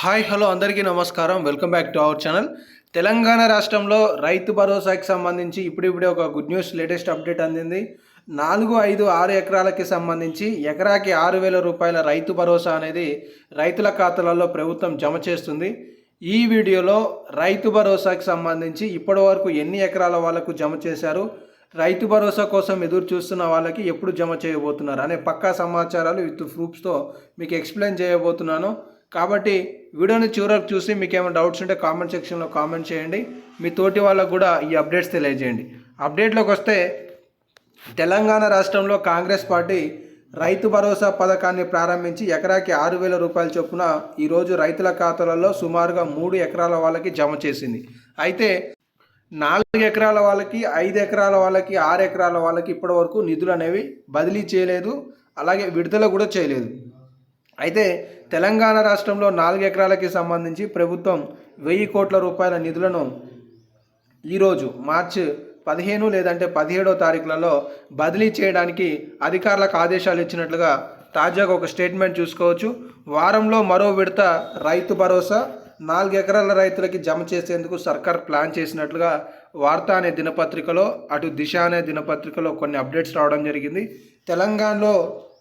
Hi hello అందరికీ నమస్కారం. Welcome back to our channel. Telangana రాష్ట్రంలో రైతు భరోసాకి సంబంధించి ఇప్పుడిప్పుడే ఒక గుడ్ న్యూస్ లేటెస్ట్ అప్డేట్ అందింది. నాలుగు ఐదు ఆరు ఎకరాలకి సంబంధించి ఎకరాకి ఆరు వేల రూపాయల రైతు భరోసా అనేది రైతుల ఖాతాలలో ప్రభుత్వం జమ చేస్తుంది. ఈ వీడియోలో రైతు భరోసాకి సంబంధించి ఇప్పటి వరకు ఎన్ని ఎకరాల వాళ్ళకు జమ చేశారు రైతు భరోసా కోసం ఎదురు చూస్తున్న వాళ్ళకి ఎప్పుడు జమ చేయబోతున్నారు అనే పక్కా సమాచారాలు విత్ ప్రూఫ్స్తో మీకు ఎక్స్ప్లెయిన్ చేయబోతున్నాను. కాబట్టి వీడియోని చివరకు చూసి మీకు ఏమైనా డౌట్స్ ఉంటే కామెంట్ సెక్షన్లో కామెంట్ చేయండి. మీ తోటి వాళ్ళకు కూడా ఈ అప్డేట్స్ తెలియజేయండి. అప్డేట్లోకి వస్తే తెలంగాణ రాష్ట్రంలో కాంగ్రెస్ పార్టీ రైతు భరోసా పథకాన్ని ప్రారంభించి ఎకరాకి ఆరు వేల రూపాయల చొప్పున ఈరోజు రైతుల ఖాతాలలో సుమారుగా మూడు ఎకరాల వాళ్ళకి జమ చేసింది. అయితే నాలుగు ఎకరాల వాళ్ళకి ఐదు ఎకరాల వాళ్ళకి ఆరు ఎకరాల వాళ్ళకి ఇప్పటి వరకు నిధులు అనేవి బదిలీ చేయలేదు. అలాగే విడుదల కూడా చేయలేదు. అయితే తెలంగాణ రాష్ట్రంలో నాలుగు ఎకరాలకి సంబంధించి ప్రభుత్వం వెయ్యి కోట్ల రూపాయల నిధులను ఈరోజు మార్చి పదిహేను లేదంటే పదిహేడో తారీఖులలో బదిలీ చేయడానికి అధికారులకు ఆదేశాలు ఇచ్చినట్లుగా తాజాగా ఒక స్టేట్మెంట్ చూసుకోవచ్చు. వారంలో మరో విడత రైతు భరోసా నాలుగు ఎకరాల రైతులకి జమ చేసేందుకు సర్కార్ ప్లాన్ చేసినట్లుగా వార్త అనే దినపత్రికలో అటు దిశ అనే దినపత్రికలో కొన్ని అప్డేట్స్ రావడం జరిగింది. తెలంగాణలో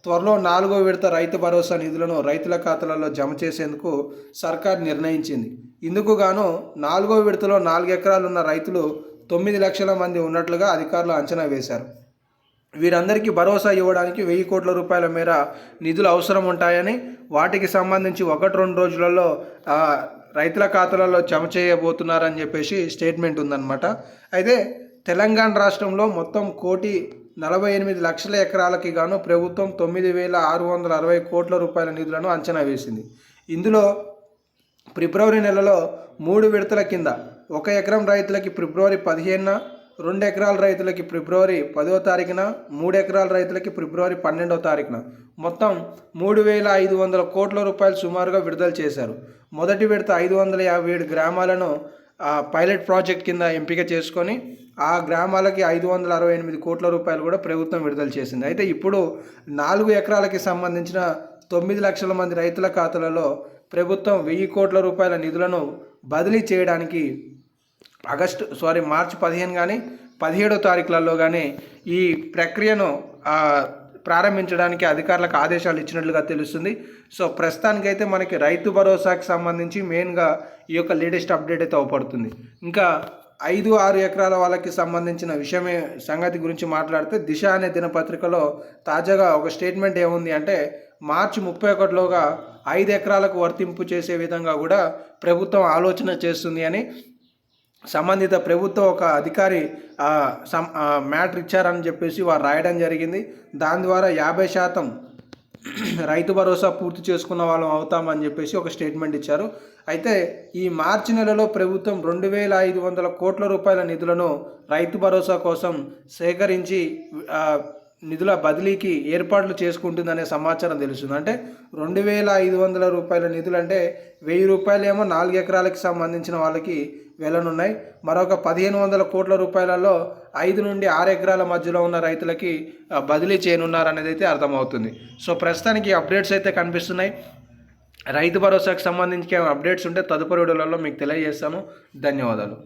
త్వరలో నాలుగో విడత రైతు భరోసా నిధులను రైతుల ఖాతాలలో జమ చేసేందుకు సర్కార్ నిర్ణయించింది. ఇందుకు గాను నాలుగో విడతలో నాలుగు ఎకరాలున్న రైతులు తొమ్మిది లక్షల మంది ఉన్నట్లుగా అధికారులు అంచనా వేశారు. వీరందరికీ భరోసా ఇవ్వడానికి వెయ్యి కోట్ల రూపాయల మేర నిధులు అవసరం ఉంటాయని వాటికి సంబంధించి ఒకటి రెండు రోజులలో రైతుల ఖాతాలలో జమ చేయబోతున్నారని చెప్పేసి స్టేట్మెంట్ ఉందన్నమాట. అయితే తెలంగాణ రాష్ట్రంలో మొత్తం కోటి నలభై ఎనిమిది లక్షల ఎకరాలకి గాను ప్రభుత్వం తొమ్మిది వేల ఆరు వందల అరవై కోట్ల రూపాయల నిధులను అంచనా వేసింది. ఇందులో ఫిబ్రవరి నెలలో మూడు విడతల కింద ఒక ఎకరం రైతులకి ఫిబ్రవరి పదిహేనున రెండు ఎకరాల రైతులకి ఫిబ్రవరి పదో తారీఖున మూడు ఎకరాల రైతులకి ఫిబ్రవరి పన్నెండవ తారీఖున. మొత్తం మూడు వేల ఐదు వందల కోట్ల రూపాయలు సుమారుగా విడుదల చేశారు. మొదటి విడత ఐదు వందల యాభై ఏడు గ్రామాలను పైలట్ ప్రాజెక్ట్ కింద ఎంపిక చేసుకొని ఆ గ్రామాలకి ఐదు వందల అరవై ఎనిమిది కోట్ల రూపాయలు కూడా ప్రభుత్వం విడుదల చేసింది. అయితే ఇప్పుడు నాలుగు ఎకరాలకి సంబంధించిన తొమ్మిది లక్షల మంది రైతుల ఖాతాలలో ప్రభుత్వం వెయ్యి కోట్ల రూపాయల నిధులను బదిలీ చేయడానికి ఆగస్టు సారీ మార్చి పదిహేను కానీ పదిహేడో తారీఖులలో కానీ ఈ ప్రక్రియను ప్రారంభించడానికి అధికారులకు ఆదేశాలు ఇచ్చినట్లుగా తెలుస్తుంది. సో ప్రస్తుతానికైతే మనకి రైతు భరోసాకి సంబంధించి మెయిన్గా ఈ యొక్క లేటెస్ట్ అప్డేట్ అయితే అవపడుతుంది. ఇంకా ఐదు ఆరు ఎకరాల వాళ్ళకి సంబంధించిన విషయమే సంగతి గురించి మాట్లాడితే దిశ అనే దినపత్రికలో తాజాగా ఒక స్టేట్మెంట్ ఏముంది అంటే మార్చి ముప్పై ఒకటిలోగా ఐదు ఎకరాలకు వర్తింపు చేసే విధంగా కూడా ప్రభుత్వం ఆలోచన చేస్తుంది అని సంబంధిత ప్రభుత్వం ఒక అధికారి మ్యాటర్ ఇచ్చారని చెప్పేసి వారు రాయడం జరిగింది. దాని ద్వారా యాభై శాతం రైతు భరోసా పూర్తి చేసుకున్న వాళ్ళం అవుతామని చెప్పేసి ఒక స్టేట్మెంట్ ఇచ్చారు. అయితే ఈ మార్చి నెలలో ప్రభుత్వం రెండు వేల ఐదు వందల కోట్ల రూపాయల నిధులను రైతు భరోసా కోసం సేకరించి నిధుల బదిలీకి ఏర్పాట్లు చేసుకుంటుందనే సమాచారం తెలుస్తుంది. అంటే రెండు వేల ఐదు వందల రూపాయల నిధులు అంటే వెయ్యి రూపాయలు ఏమో నాలుగు ఎకరాలకి సంబంధించిన వాళ్ళకి వెళ్ళనున్నాయి మరొక పదిహేను వందల కోట్ల రూపాయలలో ఐదు నుండి ఆరు ఎకరాల మధ్యలో ఉన్న రైతులకి బదిలీ చేయనున్నారనేది అయితే అర్థమవుతుంది. సో ప్రస్తుతానికి అప్డేట్స్ అయితే కనిపిస్తున్నాయి. రైతు భరోసాకు సంబంధించి అప్డేట్స్ ఉంటే తదుపరి వీడియోలలో మీకు తెలియజేస్తాను ధన్యవాదాలు.